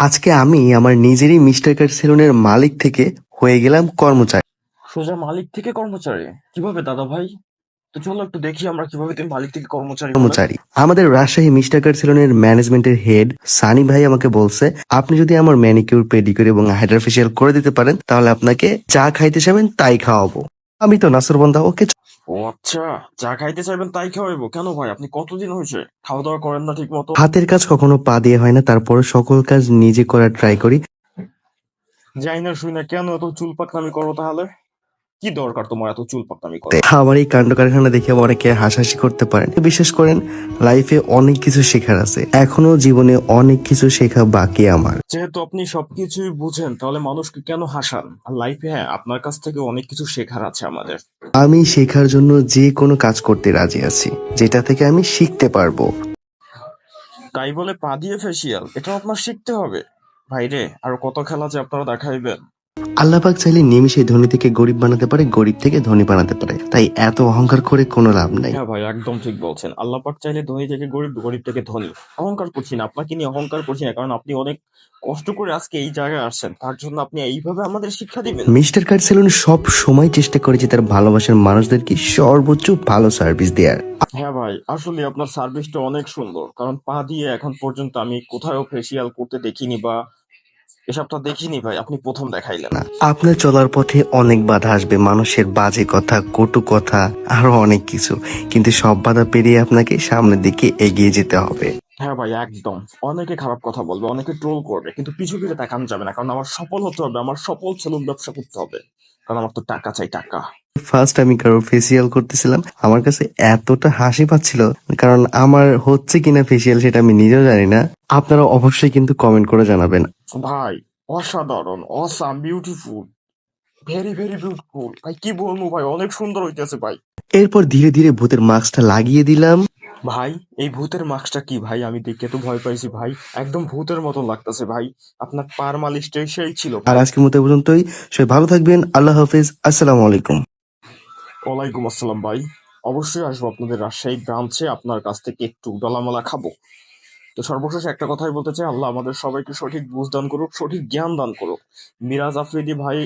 আজকে আমি আমার নিজেরই মিস্টার কাট সেলুনের মালিক থেকে হয়ে গেলাম কর্মচারী। সোজা মালিক থেকে কর্মচারী? কীভাবে দাদা ভাই? তো চলো একটু দেখি আমরা কীভাবে তুমি মালিক থেকে কর্মচারী কর্মচারী। আমাদের রাজশাহী মিস্টার কাট সেলুনের ম্যানেজমেন্টের হেড সানি ভাই আমাকে বলছে আপনি যদি আমার ম্যানিকিউর পেডিকিউর এবং হাইড্রা ফেসিয়াল করে দিতে পারেন তাহলে আপনাকে যা খাইতে চাবেন তাই খাওয়াবো। আমি তো নাসর বন্ধা ওকে ও আচ্ছা যা খাইতে চাইবেন তাই খাওয়াইবো। কেন ভাই? আপনি কতদিন হয়েছে? খাওয়া দাওয়া করেন না ঠিক মতো হাতের কাজ কখনো পা দিয়ে হয় না তারপরে সকল কাজ নিজে করার ট্রাই করি। যাই না শুই না কেন এত চুল পাকনামি করো তাহলে? কি দরকার তোমার এত চুল পাকনামি করো? আমার এই কাণ্ড কারখানা দেখে অনেকে হাসাহাসি করতে পারেন বিশেষ করেন লাইফে অনেক কিছু শেখার আছে। এখনও জীবনে অনেক কিছু শেখা বাকি আমার। যেহেতু আপনি সবকিছুই বুঝেন তাহলে মানুষকে কেন হাসান? আর লাইফে হ্যাঁ আপনার কাছ থেকে অনেক কিছু শেখার আছে আমাদের। আমি শেখার জন্য যে কোনো কাজ করতে রাজি আছি যেটা থেকে আমি শিখতে পারব। তাই বলে পা দিয়ে ফেসিয়াল এটা আপনার শিখতে হবে। ভাইরে আর কত খেলা যে আপনারা দেখাইবেন। আল্লাপাক চাইলে নিমিশে ধনী থেকে গরিব বানাতে পারে গরিব থেকে ধনী বানাতে পারে। তাই এত অহংকার করে কোনো লাভ নাই। হ্যাঁ ভাই একদম ঠিক বলছেন। আল্লাহ পাক চাইলে ধনী থেকে গরিব গরিব থেকে ধনী। অহংকার করছি না আপনাকে নিয়ে অহংকার করছি না কারণ আপনি অনেক কষ্ট করে আজকে এই জায়গায় আসছেন। তার জন্য আপনি এইভাবে আমাদের শিক্ষা দিবেন। মিস্টার কার্ড সেলুন সব সময় চেষ্টা করে যে তার ভালোবাসার মানুষদেরকে সর্বোচ্চ ভালো সার্ভিস দেওয়ার হ্যাঁ ভাই আসলে আপনার সার্ভিসটা অনেক সুন্দর। কারণ পা দিয়ে এখন পর্যন্ত আমি কোথাও ফেসিয়াল করতে দেখিনি বা এসবটা দেখিনি ভাই আপনি প্রথম দেখাইলেন। না আপনার চলার পথে অনেক বাধা আসবে মানুষের বাজে কথা কটু কথা আরও অনেক কিছু। কিন্তু সব বাধা পেরিয়ে আপনাকে সামনের দিকে এগিয়ে যেতে হবে। হ্যাঁ ভাই একদম। অনেকে খারাপ কথা বলবে অনেকে ট্রোল করবে কিন্তু পিছু ফিরে তাকানো যাবে না কারণ আমার সফল হতে হবে আমার সফল সেলুন ব্যবসা করতে হবে। কারণ আমার তো টাকা চাই টাকা। ফার্স্ট আমি কারও ফেসিয়াল করতেছিলাম আমার কাছে এতটা হাসি পাচ্ছিল কারণ আমার হচ্ছে কিনা ফেসিয়াল সেটা আমি নিজেও জানি না। আপনারা অবশ্যই কিন্তু কমেন্ট করে জানাবেন। ভাই অসাধারণ awesome beautiful very very beautiful ভাই কি বলব ভাই অনেক সুন্দর হইতেছে ভাই। এরপর ধীরে ধীরে ভূতের মাস্কটা লাগিয়ে দিলাম। ভাই এই ভূতের মাস্কটা কি ভাই? আমি দেখে তো ভয় পাইছি ভাই। একদম ভূতের মতো লাগতেছে ভাই। আপনার পার মালিশটাই সেই ছিল আর আজকের মতো পর্যন্তই। সবাই ভালো থাকবেন। আল্লাহ হাফিজ। আসসালামু আলাইকুম। ওয়ালাইকুম আসসালাম ভাই। অবশ্যই আসব আপনাদের রাজশাহী ব্রাঞ্চে আপনার কাছ থেকে একটু ডলামালা খাব। তো সর্বশেষ একটা কথাই বলতে চাই, আল্লাহ আমাদের সবাইকে সঠিক বুঝ দান করুক, সঠিক জ্ঞান দান করুক। মিরাজ আফ্রিদি ভাই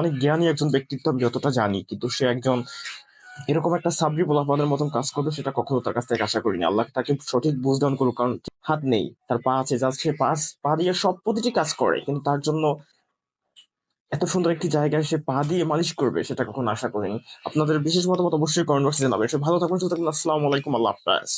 অনেক জ্ঞানী একজন ব্যক্তিত্ব, আমি যতটা জানি, কিন্তু সে একজন এরকম একটা সাবরি পোলাপানের মতন কাজ করবে, সেটা কখনো তার কাছ থেকে আশা করিনি। আল্লাহ তাকে সঠিক বুঝ দান করুক, কারণ হাত নেই, তার পা আছে যা সে পা পা দিয়ে সব প্রতিটি কাজ করে, কিন্তু তার জন্য এত সুন্দর একটি জায়গায় সে পা দিয়ে মালিশ করবে, সেটা কখনো আশা করিনি। আপনাদের বিশেষ মতামত অবশ্যই কমেন্ট বক্সে জানাবেন। সে ভালো থাকবেন থাকবেন, আসসালামু আলাইকুম, আল্লাহ হাফেজ।